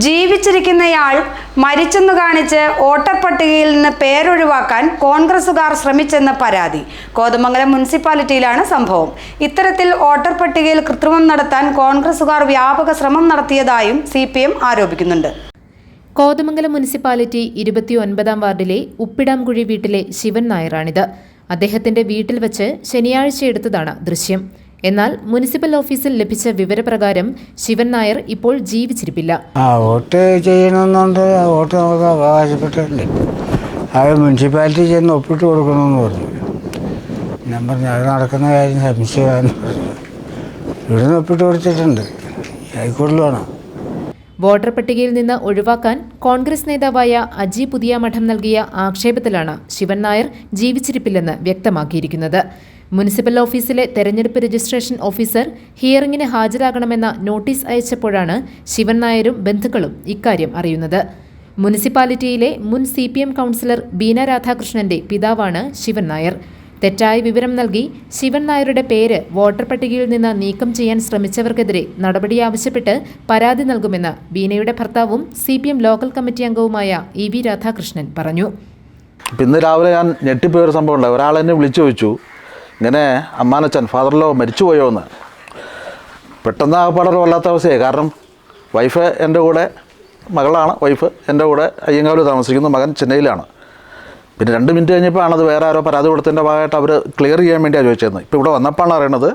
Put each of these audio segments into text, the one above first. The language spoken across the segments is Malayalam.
ജീവിച്ചിരിക്കുന്നയാൾ മരിച്ചെന്നു കാണിച്ച് ഓട്ടപ്പട്ടികയിൽ പട്ടികയിൽ നിന്ന് പേരൊഴിവാക്കാൻ കോൺഗ്രസുകാർ ശ്രമിച്ചെന്ന പരാതി. കോതമംഗലം മുനിസിപ്പാലിറ്റിയിലാണ് സംഭവം. ഇത്തരത്തിൽ വോട്ടർ പട്ടികയിൽ കൃത്രിമം നടത്താൻ കോൺഗ്രസുകാർ വ്യാപക ശ്രമം നടത്തിയതായും സി ആരോപിക്കുന്നുണ്ട്. കോതമംഗലം മുനിസിപ്പാലിറ്റി ഇരുപത്തിയൊൻപതാം വാർഡിലെ ഉപ്പിടാംകുഴി വീട്ടിലെ ശിവൻ നായരാണിത്. അദ്ദേഹത്തിന്റെ വീട്ടിൽ വച്ച് ശനിയാഴ്ച എടുത്തതാണ് ദൃശ്യം. എന്നാൽ മുനിസിപ്പൽ ഓഫീസിൽ ലഭിച്ച വിവരപ്രകാരം ശിവൻ നായർ ഇപ്പോൾ ജീവിച്ചിരിപ്പില്ല. വോട്ട് ചെയ്യണമെന്നുണ്ട്. വോട്ട് നമുക്ക് അവകാശപ്പെട്ടിട്ടുണ്ട്. അത് മുനിസിപ്പാലിറ്റി ചെന്ന് ഒപ്പിട്ട് കൊടുക്കണമെന്ന് പറഞ്ഞു. ഞാൻ പറഞ്ഞു അത് നടക്കുന്ന കാര്യം സംശയമാണെന്ന് പറഞ്ഞു. ഇവിടുന്ന് ഒപ്പിട്ട് കൊടുത്തിട്ടുണ്ട്. ഹൈക്കോടതിയിൽ വേണം വോട്ടർ പട്ടികയിൽ നിന്ന് ഒഴിവാക്കാൻ കോൺഗ്രസ് നേതാവായ അജി പുതിയ മഠം നൽകിയ ആക്ഷേപത്തിലാണ് ശിവൻ നായർ ജീവിച്ചിരിപ്പില്ലെന്ന് വ്യക്തമാക്കിയിരിക്കുന്നത്. മുനിസിപ്പൽ ഓഫീസിലെ തെരഞ്ഞെടുപ്പ് രജിസ്ട്രേഷൻ ഓഫീസർ ഹിയറിംഗിന് ഹാജരാകണമെന്ന നോട്ടീസ് അയച്ചപ്പോഴാണ് ശിവൻ നായരും ബന്ധുക്കളും ഇക്കാര്യം അറിയുന്നത്. മുനിസിപ്പാലിറ്റിയിലെ മുൻ C P M councillor Beena രാധാകൃഷ്ണന്റെ പിതാവാണ് ശിവൻ നായർ. തെറ്റായ വിവരം നൽകി ശിവൻ നായരുടെ പേര് വോട്ടർ പട്ടികയിൽ നിന്ന് നീക്കം ചെയ്യാൻ ശ്രമിച്ചവർക്കെതിരെ നടപടി ആവശ്യപ്പെട്ട് പരാതി നൽകുമെന്ന് ബീനയുടെ ഭർത്താവും സി ലോക്കൽ കമ്മിറ്റി അംഗവുമായ ഇ വി രാധാകൃഷ്ണൻ പറഞ്ഞു. ഇന്ന് രാവിലെ ഞാൻ ഞെട്ടിപ്പോയൊരു സംഭവം ഉണ്ടായി. ഒരാൾ എന്നെ വിളിച്ചു ചോദിച്ചു. ഇങ്ങനെ അമ്മാനച്ചൻ ഫാദറിലോ മരിച്ചുപോയോ എന്ന് പെട്ടെന്ന് ആ പാടൊരു വല്ലാത്ത അവസ്ഥയായി. കാരണം വൈഫ് എന്റെ കൂടെ മകളാണ് വൈഫ് എന്റെ കൂടെ അയ്യങ്കാവിൽ താമസിക്കുന്നു മകൻ ചെന്നൈയിലാണ്. പിന്നെ രണ്ട് മിനിറ്റ് കഴിഞ്ഞപ്പോഴാണ് അത് വേറെ ആരോ പരാതി കൊടുത്തതിന്റെ ഭാഗമായിട്ട് അവർ ക്ലിയർ ചെയ്യാൻ വേണ്ടിയാണ് ചോദിച്ചിരുന്നത് ഇപ്പോൾ ഇവിടെ വന്നപ്പോഴാണ് അറിയണത്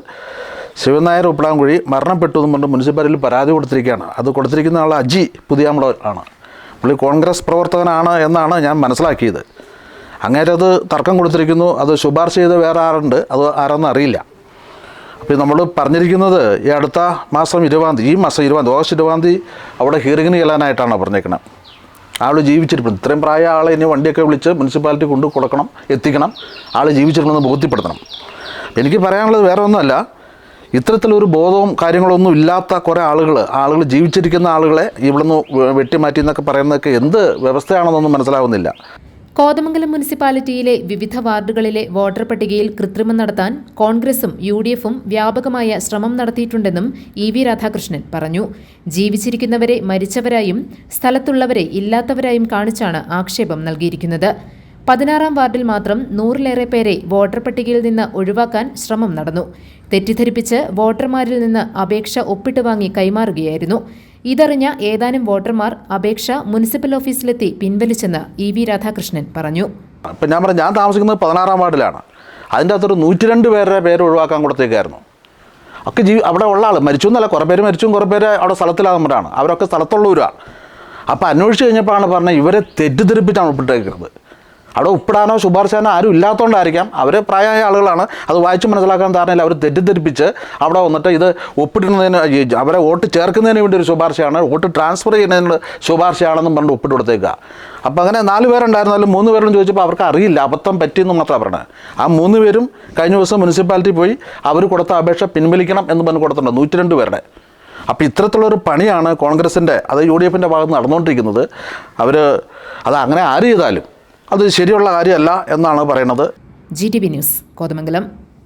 ശിവനായർ ഉപ്പളാംകുഴി മരണപ്പെട്ടു എന്നും കൊണ്ട് മുനിസിപ്പാലിറ്റിയിൽ പരാതി കൊടുത്തിരിക്കുകയാണ്. അത് കൊടുത്തിരിക്കുന്ന ആൾ അജി പുതിയാമ്പള ആണ്. പുള്ളി കോൺഗ്രസ് പ്രവർത്തകനാണ് എന്നാണ് ഞാൻ മനസ്സിലാക്കിയത്. അങ്ങേരെ അത് തർക്കം കൊടുത്തിരിക്കുന്നു. അത് ശുപാർശ ചെയ്ത് വേറെ ആരുണ്ട്? അത് ആരെന്ന് അറിയില്ല. അപ്പോൾ നമ്മൾ പറഞ്ഞിരിക്കുന്നത് ഈ അടുത്ത മാസം ഇരുപതാം തീയതി ഈ മാസം ഇരുപതാം തീയതി ഓഗസ്റ്റ് ഇരുപതാം തീയതി അവിടെ ഹിയറിങ്ങിന് ചെല്ലാനായിട്ടാണ് പറഞ്ഞേക്കുന്നത് ആൾ ജീവിച്ചിരിപ്പുണ്ട് ഇത്രയും പ്രായ ആളെ ഇനി വണ്ടിയൊക്കെ വിളിച്ച് മുനിസിപ്പാലിറ്റി കൊണ്ട് കൊടുക്കണം എത്തിക്കണം. ആൾ ജീവിച്ചിട്ടുണ്ടെന്ന് ബോധ്യപ്പെടുത്തണം. എനിക്ക് പറയാനുള്ളത് വേറെ ഒന്നുമല്ല. ഇത്തരത്തിലൊരു ബോധവും കാര്യങ്ങളൊന്നും ഇല്ലാത്ത കുറേ ആളുകൾ ആളുകൾ ജീവിച്ചിരിക്കുന്ന ആളുകളെ ഇവിടുന്ന് വെട്ടിമാറ്റി എന്നൊക്കെ പറയുന്നതൊക്കെ എന്ത് വ്യവസ്ഥയാണെന്നൊന്നും മനസ്സിലാവുന്നില്ല. കോതമംഗലം മുനിസിപ്പാലിറ്റിയിലെ വിവിധ വാർഡുകളിലെ വോട്ടർ പട്ടികയിൽ കൃത്രിമം നടത്താൻ കോൺഗ്രസും യു ഡി എഫും വ്യാപകമായ ശ്രമം നടത്തിയിട്ടുണ്ടെന്നും ഇ വി രാധാകൃഷ്ണൻ പറഞ്ഞു. ജീവിച്ചിരിക്കുന്നവരെ മരിച്ചവരായും സ്ഥലത്തുള്ളവരെ ഇല്ലാത്തവരായും കാണിച്ചാണ് ആക്ഷേപം നൽകിയിരിക്കുന്നത്. പതിനാറാം വാർഡിൽ മാത്രം നൂറിലേറെ പേരെ വോട്ടർ പട്ടികയിൽ നിന്ന് ഒഴിവാക്കാൻ ശ്രമം നടന്നു. തെറ്റിദ്ധരിപ്പിച്ച് വോട്ടർമാരിൽ നിന്ന് അപേക്ഷ ഒപ്പിട്ട് വാങ്ങി കൈമാറുകയായിരുന്നു. ഇതറിഞ്ഞ ഏതാനും വോട്ടർമാർ അപേക്ഷ മുനിസിപ്പൽ ഓഫീസിലെത്തി പിൻവലിച്ചെന്ന് ഇ വി രാധാകൃഷ്ണൻ പറഞ്ഞു. ഇപ്പം ഞാൻ പറഞ്ഞു ഞാൻ താമസിക്കുന്നത് പതിനാറാം വാർഡിലാണ്. അതിന്റെ അകത്തൊരു നൂറ്റി രണ്ട് പേരുടെ പേര് ഒഴിവാക്കാൻ കൊടുത്തേക്കായിരുന്നു. ഒക്കെ ജീവി അവിടെ ഉള്ള ആൾ മരിച്ചു എന്നല്ല കുറേ പേര് മരിച്ചും കുറേ പേര് അവിടെ സ്ഥലത്തിലാകുമ്പോഴാണ് അവരൊക്കെ സ്ഥലത്തുള്ളവരാണ് അപ്പോൾ അന്വേഷിച്ച് കഴിഞ്ഞപ്പോഴാണ് പറഞ്ഞത് ഇവരെ തെറ്റിദ്ധരിപ്പിച്ചാണ് ഒപ്പിട്ടേക്കുന്നത് അവിടെ ഉപ്പിടാനോ ശുപാർശാനോ ആരും ഇല്ലാത്തതുകൊണ്ടായിരിക്കാം അവർ പ്രായമായ ആളുകളാണ്. അത് വായിച്ച് മനസ്സിലാക്കാൻ ധാരണയിൽ അവർ തെറ്റിദ്ധരിപ്പിച്ച് അവിടെ വന്നിട്ട് ഇത് ഒപ്പിടുന്നതിന് അവരെ വോട്ട് ചേർക്കുന്നതിന് വേണ്ടി ഒരു ശുപാർശയാണ്. വോട്ട് ട്രാൻസ്ഫർ ചെയ്യുന്നതിനുള്ള ശുപാർശയാണെന്നും പറഞ്ഞ് ഒപ്പിട്ട് കൊടുത്തേക്കുക അപ്പോൾ അങ്ങനെ നാല് പേരുണ്ടായിരുന്നാലും മൂന്ന് പേരും ചോദിച്ചപ്പോൾ അവർക്ക് അറിയില്ല. അബദ്ധം പറ്റിയെന്ന് മാത്രമാണ് പറഞ്ഞത്. ആ മൂന്ന് പേരും കഴിഞ്ഞ ദിവസം മുനിസിപ്പാലിറ്റി പോയി അവർ കൊടുത്ത അപേക്ഷ പിൻവലിക്കണം എന്ന് പറഞ്ഞ് കൊടുത്തിട്ടുണ്ട് നൂറ്റി രണ്ട് പേരുടെ. അപ്പോൾ ഇത്തരത്തിലുള്ളൊരു പണിയാണ് കോൺഗ്രസിന്റെ അത് യു ഡി എഫിന്റെ ഭാഗത്ത് നടന്നുകൊണ്ടിരിക്കുന്നത്. അവർ അത് അങ്ങനെ ആര് ചെയ്താലും അത് ശരിയുള്ള കാര്യമല്ല എന്നാണ് പറയുന്നത്. G T V news Kothamangalam.